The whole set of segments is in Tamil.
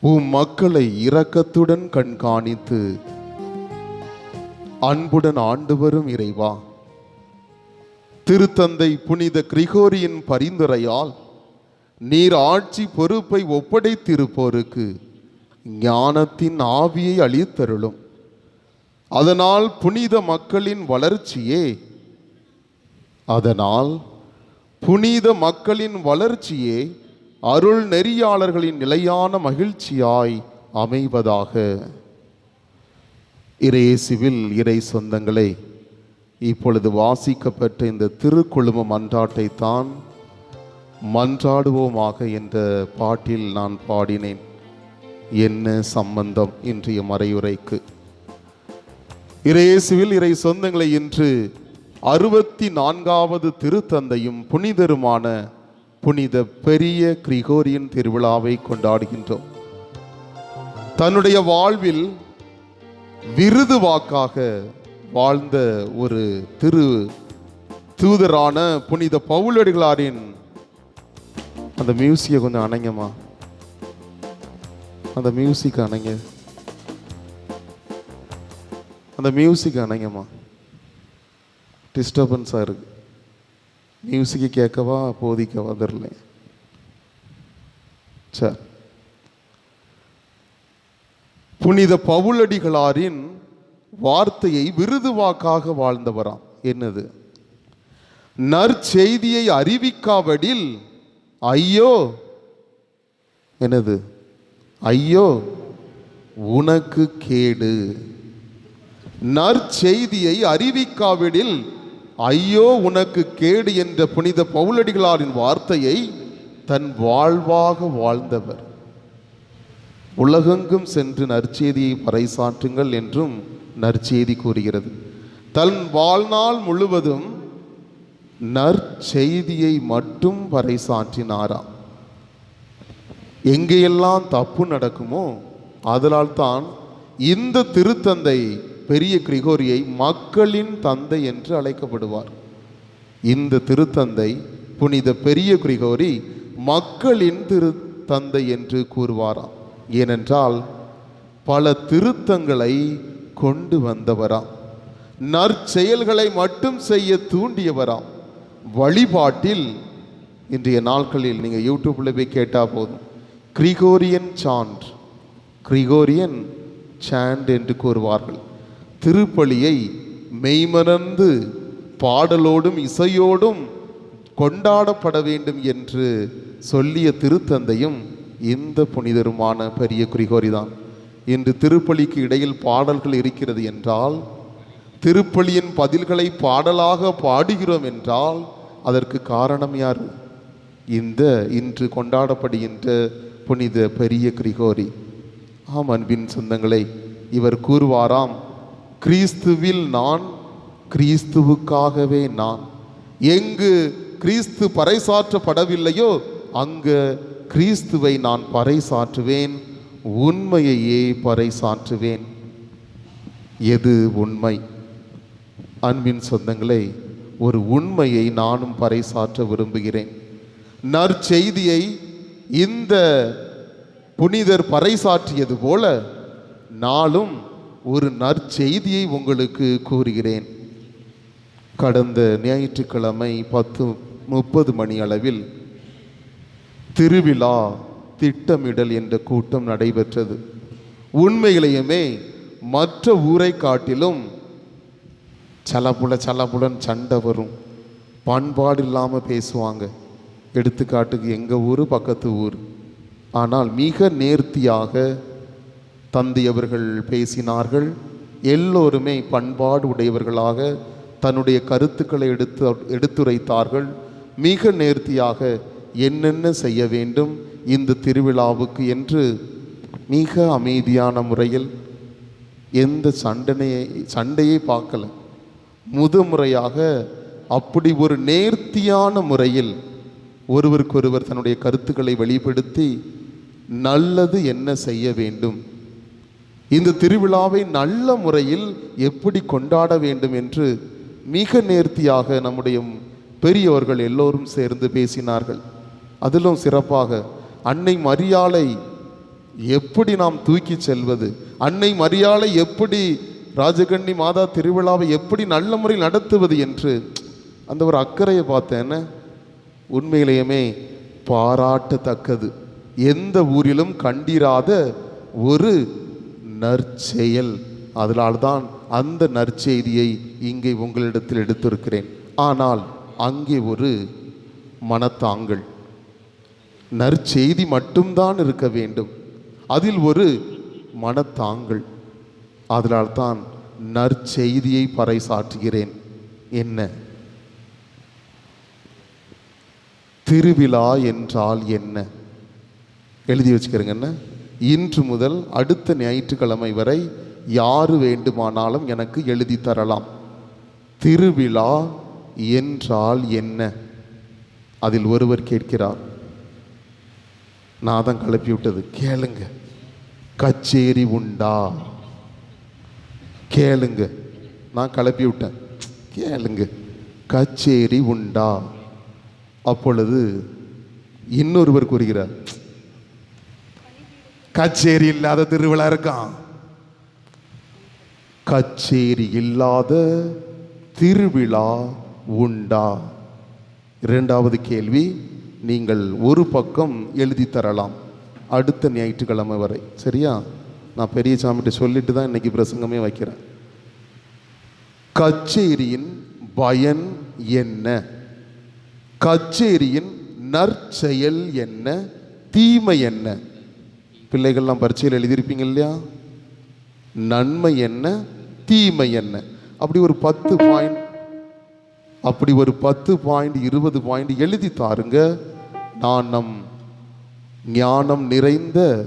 உம் மக்களை இரக்கத்துடன் கண்காணித்து அன்புடன் ஆண்டு வரும் இறைவா. திருத்தந்தை புனித கிரிகோரியின் பரிந்துரையால் நீர் ஆட்சி பொறுப்பை ஒப்படைத்திருப்போருக்கு ஞானத்தின் ஆவியை அளித்தருளும். அதனால் புனித மக்களின் வளர்ச்சியே. அதனால் புனித மக்களின் வளர்ச்சியே அருள் நெறியாளர்களின் நிலையான மகிழ்ச்சியாய் அமைவதாக. இறையேசுவில் இறை சொந்தங்களை இப்பொழுது வாசிக்கப்பட்ட இந்த திருக்குழும மன்றாட்டை தான் மன்றாடுவோமாக என்ற பாட்டில் நான் பாடினேன். என்ன சம்பந்தம்? இன்றைய மறையுரைக்கு இறையேசுவில் இறை சொந்தங்களை இன்று அறுபத்தி நான்காவது திருத்தந்தையும் புனிதருமான புனித பெரிய கிரிகோரியின் திருவிழாவை கொண்டாடுகின்றோம். தன்னுடைய வாழ்வில் விருது வாக்காக வாழ்ந்த ஒரு திரு தூதரான புனித பவுலடிகளாரின் அந்த மியூசிக்கை கொஞ்சம் அணைங்கம்மா. அந்த மியூசிக் அணைங்க. அந்த மியூசிக் அணைங்கம்மா. டிஸ்டர்பன்ஸாக இருக்குது மியூசிக்கு கேட்கவா போதிக்க தெரில சார் புனித பவுலடிகளாரின் வார்த்தையை விருதுவாக்காக வாழ்ந்தவராம். என்னது? நற்செய்தியை அறிவிக்காவடில் ஐயோ. என்னது? ஐயோ. உனக்கு கேடு. நற்செய்தியை அறிவிக்காவிடில் ஐயோ உனக்கு கேடு என்ற புனித பவுலடிகளாரின் வார்த்தையை தன் வாழ்வாக வாழ்ந்தவர். உலகெங்கும் சென்று நற்செய்தியை பறைசாற்றுங்கள் என்றும் நற்செய்தி கூறுகிறது. தன் வாழ்நாள் முழுவதும் நற்செய்தியை மட்டும் பறைசாற்றினாராம் எங்கேயெல்லாம் தப்பு நடக்குமோ அதனால் தான் இந்த திருத்தந்தை பெரிய கிரிகோரியை மக்களின் தந்தை என்று அழைக்கப்படுவார். இந்த திருத்தந்தை புனித பெரிய கிரிகோரி மக்களின் திருத்தந்தை என்று கூறுவாராம். ஏனென்றால் பல திருத்தங்களை கொண்டு வந்தவராம். நற்செயல்களை மட்டும் செய்ய தூண்டியவராம். வழிபாட்டில் இன்றைய நாட்களில் நீங்கள் யூடியூப்பில் போய் கேட்டால் போதும். கிரிகோரியன் சாண்ட் கிரிகோரியன் சாண்ட் என்று கூறுவார்கள். திருப்பலியை மெய்மறந்து பாடலோடும் இசையோடும் கொண்டாடப்பட வேண்டும் என்று சொல்லிய திருத்தந்தையும் இந்த புனிதருமான பெரிய குறிகோரிதான். இன்று திருப்பலிக்கு இடையில் பாடல்கள் இருக்கிறது என்றால் திருப்பலியின் பதில்களை பாடலாக பாடுகிறோம் என்றால் அதற்கு காரணம் யார்? இந்த இன்று கொண்டாடப்படுகின்ற புனித பெரிய கிரிகோரி ஆம் அன்பின் சொந்தங்களை இவர் கூறுவாராம் கிறிஸ்துவில் நான் கிறிஸ்துவுக்காகவே நான். எங்கு கிறிஸ்து பறைசாற்றப்படவில்லையோ அங்கு கிறிஸ்துவை நான் பறைசாற்றுவேன் உண்மையையே பறைசாற்றுவேன். எது உண்மை? அன்பின் சொந்தங்களை ஒரு உண்மையை நானும் பறைசாற்ற விரும்புகிறேன். நற்செய்தியை இந்த புனிதர் பறைசாற்றியது போல நாளும் ஒரு நற்செய்தியை உங்களுக்கு கூறுகிறேன். கடந்த ஞாயிற்றுக்கிழமை பத்து முப்பது மணி அளவில் திருவிழா திட்டமிடல் என்ற கூட்டம் நடைபெற்றது. உண்மையிலேயுமே மற்ற ஊரை காட்டிலும் சலபுல சலபுலன் சண்டை வரும். பண்பாடு இல்லாமல் பேசுவாங்க. எடுத்துக்காட்டுக்கு எங்கள் ஊர் பக்கத்து ஊர். ஆனால் மிக நேர்த்தியாக தந்தை அவர்கள் பேசினார்கள். எல்லோருமே பண்பாடு உடையவர்களாக தன்னுடைய கருத்துக்களை எடுத்து எடுத்துரைத்தார்கள். மிக நேர்த்தியாக என்னென்ன செய்ய வேண்டும் இந்த திருவிழாவுக்கு என்று மிக அமைதியான முறையில் எந்த சண்டனையை சண்டையை பார்க்கல. முதுமுறையாக அப்படி ஒரு நேர்த்தியான முறையில் ஒருவருக்கொருவர் தன்னுடைய கருத்துக்களை வெளிப்படுத்தி நல்லது என்ன செய்ய வேண்டும் இந்த திருவிழாவை நல்ல முறையில் எப்படி கொண்டாட வேண்டும் என்று மிக நேர்த்தியாக நம்முடைய பெரியவர்கள் எல்லோரும் சேர்ந்து பேசினார்கள். அதிலும் சிறப்பாக அன்னை மரியாளை எப்படி நாம் தூக்கி செல்வது? அன்னை மரியாளை எப்படி ராஜகண்ணி மாதா திருவிழாவை எப்படி நல்ல முறையில் நடத்துவது என்று அந்த ஒரு அக்கறையை பார்த்தேன். உண்மையிலேயுமே பாராட்டத்தக்கது. எந்த ஊரிலும் கண்டிராத ஒரு நற்செயல். அதனால் தான் அந்த நற்செய்தியை இங்கே உங்களிடத்தில் எடுத்திருக்கிறேன். ஆனால் அங்கே ஒரு மனத்தாங்கள் நற்செய்தி மட்டும்தான் இருக்க வேண்டும். அதில் ஒரு மனத்தாங்கள் அதனால்தான் நற்செய்தியை பறைசாற்றுகிறேன். என்ன? திருவிழா என்றால் என்ன? எழுதி வச்சுக்கிறேங்க என்ன? இன்று முதல் அடுத்த ஞாயிற்றுக்கிழமை வரை யாரு வேண்டுமானாலும் எனக்கு எழுதி தரலாம். திருவிழா என்றால் என்ன? அதில் ஒருவர் கேட்கிறார். நான் தான் கிளப்பி விட்டது கேளுங்க. கச்சேரி உண்டா? கேளுங்க. நான் கிளப்பி விட்டேன் கேளுங்க. கச்சேரி உண்டா? அப்பொழுது இன்னொருவர் கூறுகிறார். கச்சேரி இல்லாத திருவிழா இருக்கான் கச்சேரி இல்லாத திருவிழா உண்டா? இரண்டாவது கேள்வி நீங்கள் ஒரு பக்கம் எழுதி தரலாம். அடுத்த ஞாயிற்றுக்கிழமை வரை. சரியா? நான் பெரிய சாமிகிட்ட சொல்லிட்டு தான் இன்னைக்கு பிரசங்கமே வைக்கிறேன். கச்சேரியின் பயன் என்ன? கச்சேரியின் நற்செயல் என்ன? தீமை என்ன? பிள்ளைகள்லாம் பரீட்சையில் எழுதியிருப்பீங்க இல்லையா? நன்மை என்ன தீமை என்ன? அப்படி ஒரு பத்து பாயிண்ட் அப்படி ஒரு பத்து பாயிண்ட் இருபது பாயிண்ட் எழுதி தாருங்க. நான் நம் ஞானம் நிறைந்த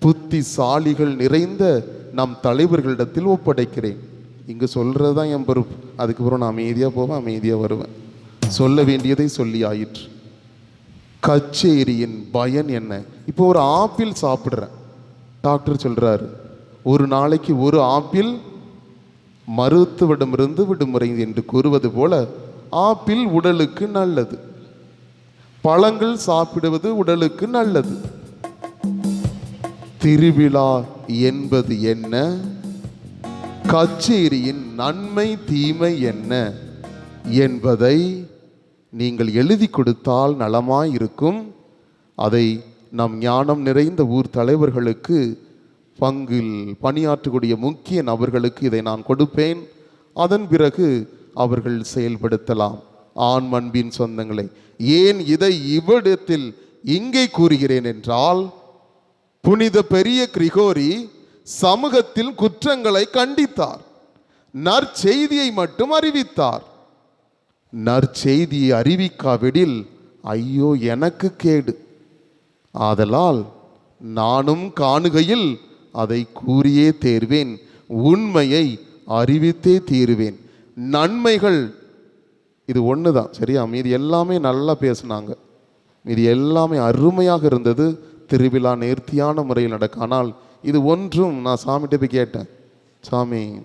புத்திசாலிகள் நிறைந்த நம் தலைவர்களிடத்தில் ஒப்படைக்கிறேன். இங்கே சொல்கிறது தான் என் பொறுப்பு. அதுக்கப்புறம் நான் அமைதியாக போவேன் அமைதியாக வருவேன். சொல்ல வேண்டியதை சொல்லி ஆயிற்று. கச்சேரியின் பயன் என்ன? இப்போ ஒரு ஆப்பிள் சாப்பிட்றேன் டாக்டர் சொல்கிறாரு ஒரு நாளைக்கு ஒரு ஆப்பிள் மருத்துவிடமிருந்து விடுமுறை என்று கூறுவது போல ஆப்பிள் உடலுக்கு நல்லது. பழங்கள் சாப்பிடுவது உடலுக்கு நல்லது. திருவிழா என்பது என்ன? கச்சேரியின் நன்மை தீமை என்ன என்பதை நீங்கள் எழுதி கொடுத்தால் நலமாயிருக்கும். அதை நம் ஞானம் நிறைந்த ஊர் தலைவர்களுக்கு பங்கில் பணியாற்றக்கூடிய முக்கிய நபர்களுக்கு இதை நான் கொடுப்பேன். அதன் பிறகு அவர்கள் செயல்படுத்தலாம். ஆண் அன்பின் சொந்தங்களை ஏன் இதை இவ்விடத்தில் இங்கே கூறுகிறேன் என்றால் புனித பெரிய கிரிகோரி சமூகத்தில் குற்றங்களை கண்டித்தார். நற்செய்தியை மட்டும் அறிவித்தார். நற்செய்தியை அறிவிக்காவிடில் ஐயோ எனக்கு கேடு. ஆதலால் நானும் காணுகையில் அதை கூறியே தேர்வேன். உண்மையை அறிவித்தே தீருவேன். நன்மைகள் இது ஒன்று தான் சரியா? மீதி எல்லாமே நல்லா பேசினாங்க. மீதி எல்லாமே அருமையாக இருந்தது. திருவிழா நேர்த்தியான முறையில் நடக்க ஆனால் இது ஒன்றும் நான் சாமிகிட்ட போய் கேட்டேன். சாமி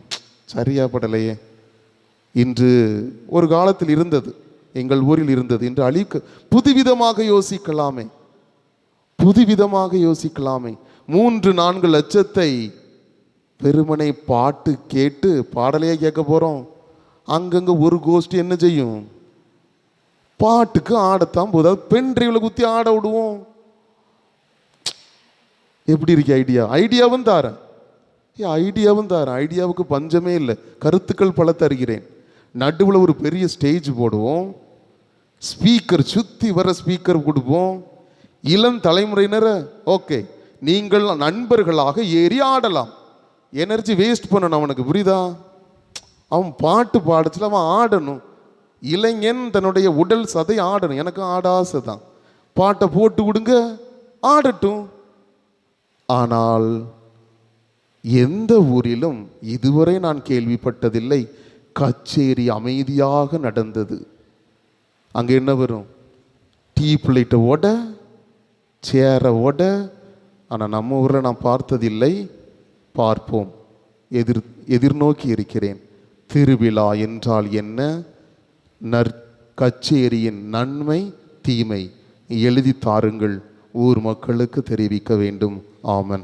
சரியா படலையே. இன்று ஒரு காலத்தில் இருந்தது எங்கள் ஊரில் இருந்தது. இன்று அழிக்க புதுவிதமாக யோசிக்கலாமே. புதுவிதமாக யோசிக்கலாமே. மூன்று நான்கு லட்சத்தை பெருமனை பாட்டு கேட்டு பாடலையே கேட்க போகிறோம் அங்கங்கே ஒரு கோஷ்டி என்ன செய்யும்? பாட்டுக்கு ஆடத்தான் போதும் பெண் டிரைவில் குத்தி ஆட விடுவோம். எப்படி இருக்கு ஐடியா ஐடியாவும் தாரேன். ஏ ஐடியாவும் தாரேன். ஐடியாவுக்கு பஞ்சமே இல்லை. கருத்துக்கள் பல தருகிறேன். நடுவில் ஒரு பெரிய ஸ்டேஜ் போடுவோம். ஸ்பீக்கர் சுற்றி வர ஸ்பீக்கர் கொடுப்போம். இளம் தலைமுறையினரை ஓகே நீங்கள் நண்பர்களாக ஏறி ஆடலாம். எனர்ஜி வேஸ்ட் பண்ணணும் அவனுக்கு புரியுதா? அவன் பாட்டு பாடச்சில் அவன் ஆடணும். இளைஞன் தன்னுடைய உடல் சதை ஆடணும். எனக்கு ஆட ஆசை தான். பாட்டை போட்டு விடுங்க ஆடட்டும். ஆனால் எந்த ஊரிலும் இதுவரை நான் கேள்விப்பட்டதில்லை. கச்சேரி அமைதியாக நடந்தது. அங்கே என்ன வரும்? டீ பிளேட்டை ஓட சேரை ஓட ஆனால் நம்ம ஊரில் நான் பார்த்ததில்லை. பார்ப்போம். எதிர் எதிர்நோக்கி இருக்கிறேன். திருவிழா என்றால் என்ன? நற் கச்சேரியின் நன்மை தீமை. எழுதி தாருங்கள். ஊர் மக்களுக்கு தெரிவிக்க வேண்டும். ஆமன்.